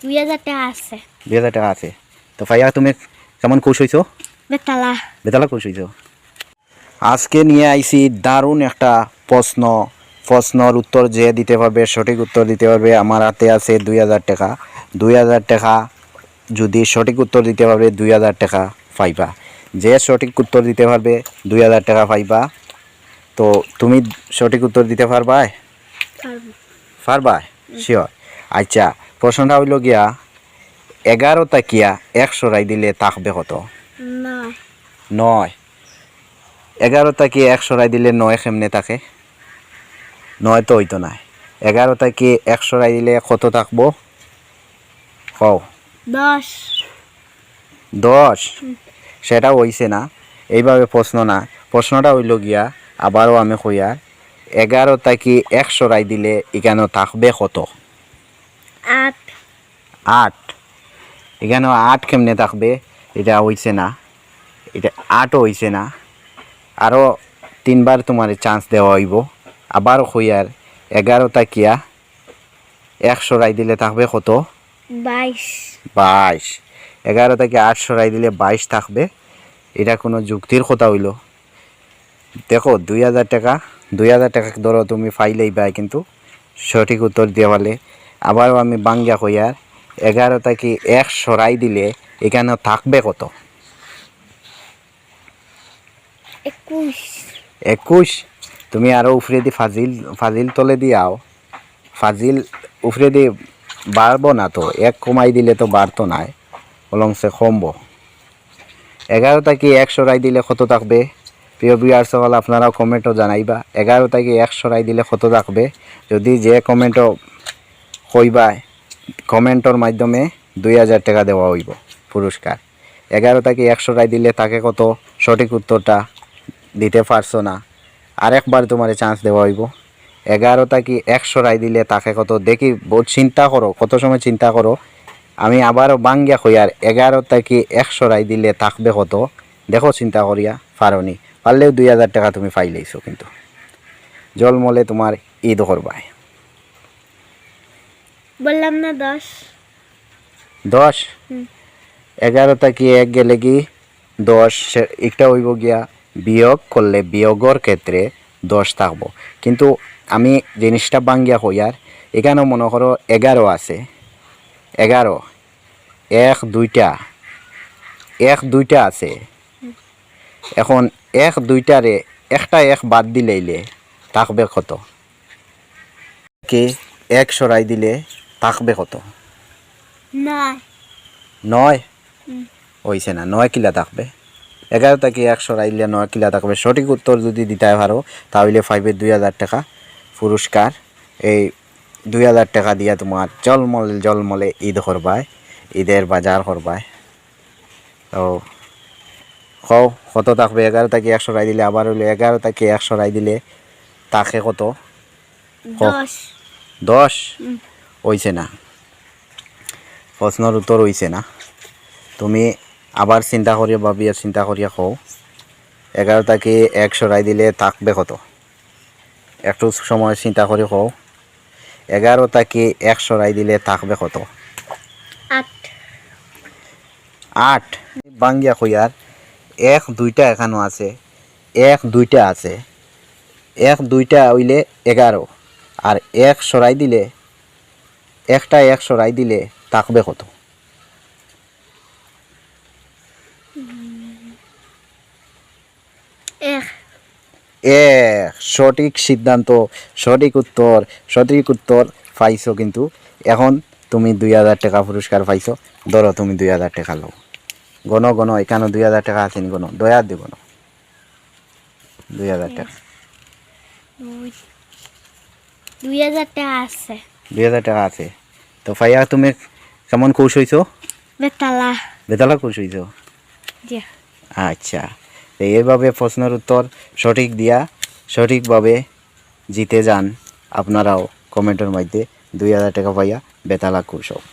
দুই হাজার টাকা আছে। দুই হাজার টাকা আছে। তো ভাইয়া তুমি কেমন খুশ হইছো? বেতালা। বেতালা খুশ হইছো? আজকে নিয়ে আইছি দারুণ একটা প্রশ্ন। প্রশ্নর উত্তর যে দিতে পারবে সঠিক উত্তর দিতে পারবে আমার হাতে আছে দুই হাজার টাকা। দুই হাজার টাকা যদি সঠিক উত্তর দিতে পারবে দুই হাজার টাকা পাইবা। যে সঠিক উত্তর দিতে পারবে দুই হাজার টাকা পাইবা। তো তুমি সঠিক উত্তর দিতে পারবা। পারব পারবা শিওর আচ্ছা প্রশ্নটা হইল গিয়া এগারো তাকিয়া একশো রাই দিলে থাকবে কত? নয়। এগারো তাকে একশো রাই দিলে নয় কেমনে থাকে নয় তো হইতো না। এগারো তাকে একশো রাই দিলে কত থাকব কও। দশ। দশ? সেটা হইছে না। এইভাবে প্রশ্ন না। প্রশ্নটা হইল গিয়া আবারও আমি কইয়া এগারো তাকে একশো রাই দিলে এখানে থাকবে কত? আট। আট। এখানে আট কেমনে থাকবে? এটা হইছে না। এটা আটও হইছে না। আরও তিনবার তোমার চান্স দেওয়া হইব। আবার হইয়ার। এগারো তাকিয়া একশো রাই দিলে থাকবে কত? বাইশ। বাইশ। এগারো থেকে আটশো রাই দিলে বাইশ থাকবে। এটা কোনো যুক্তির কথা হইল। দেখো দুই হাজার টাকা দুই হাজার টাকা ধরো তুমি ফাইলেই পাই কিন্তু সঠিক উত্তর দিয়ে পারলে আবারও আমি বাঙ্গিয়া কইয়ার এগারো থেকে এক রাই দিলে এখানে থাকবে কত? একুশ। তুমি আরও উফরে দি ফাজিল ফাজিল তলে দিয়াও। ফাজিল উফরে দি বাড়বো না তো এক কমাই দিলে তো বাড়তো নাই অলংসে কমবো। এগারো থেকে এক রাই দিলে কত থাকবে? প্রিয় বিয়ার সকল আপনারাও কমেন্টও জানাইবা। এগারো থেকে এক রাই দিলে কত থাকবে? যদি যে কমেন্টও কইবা কমেন্টর মাধ্যমে দুই হাজার টাকা দেওয়া হইব পুরস্কার। এগারো থেকে একশো রাই দিলে তাকে কত? সঠিক উত্তরটা দিতে পারছ না। আরেকবার তোমার চান্স দেওয়া হইব। এগারো থেকে একশো রাই দিলে তাকে কত? দেখি চিন্তা করো, কত সময় চিন্তা করো। আমি আবারও বাঙ্গিয়া হইয়ার এগারো থেকে একশো রাই দিলে থাকবে কত? দেখো চিন্তা করিয়া, পারনি। পারলেও দুই হাজার টাকা তুমি পাইলেইছো কিন্তু। জলমলে তোমার ঈদ করবায় বললাম না দশ। দশ? হুম। এগারো থেকে এক গেলে কি? দশ একটা হইব গিয়া বিয়োগ করলে বিয়োগর ক্ষেত্রে দশ থাকব। কিন্তু আমি জিনিসটা বাঙ্গিয়া হইয়ার এখানেও মনে করো এগারো আছে। এগারো এক দুইটা এক দুইটা আছে। এখন এক দুইটারে একটা এক বাদ দিলেইলে থাকবে কত? কে? এক সরাই দিলে থাকবে কত? নয়। হইছে না নয় কিলা থাকবে। এগারো থেকে একশো রাইলে নয় কিলা থাকবে। সঠিক উত্তর যদি দিতে পারো তাহলে ফাইভের দুই হাজার টাকা পুরস্কার। এই দুই হাজার টাকা দিয়া তোমার জলমলে জলমলে ঈদ করবায় ঈদের বাজার করবায় তো কও কত থাকবে? এগারো থেকে একশো রাই দিলে আবার হইলে এগারো থেকে একশো রাই দিলে তাকে কত। দশ। হইছে না। প্রশ্নের উত্তর হইছে না। তুমি আবার চিন্তা করিয়া ভাবিয়া চিন্তা করিয়া কও। এগারো থেকে একশো রাই দিলে থাকবে কত একটু সময় চিন্তা করে কও। এগারো থেকে একশো রাই দিলে থাকবে কত আট আট বাঙ্গিয়া কইয়ার এক দুইটা এখানো আছে। এক দুইটা আছে। এক দুইটা হইলে এগারো আর এক সরাই দিলে একটা এক সরাই দিলে থাকবে কত? এক। সঠিক সিদ্ধান্ত সঠিক উত্তর সঠিক উত্তর পাইছো কিন্তু। এখন তুমি দুই হাজার টাকা পুরস্কার পাইছো। ধরো তুমি দুই হাজার টাকা লো গণ গণ এখানে দুই হাজার টাকা আছে নি গণ। দয়া দিব না দুই হাজার টাকা। দুই হাজার টাকা আছে। দুই হাজার টাকা আছে। তো ফাইয়া তুমি কেমন খুশ হইছো? বেতালা। বেতালা খুশ হইছো? আচ্ছা। তো এইভাবে প্রশ্নের উত্তর সঠিক দিয়া সঠিকভাবে জিতে যান আপনারাও কমেন্টের মধ্যে দুই হাজার টাকা পাইয়া বেতালা খুশ হোক।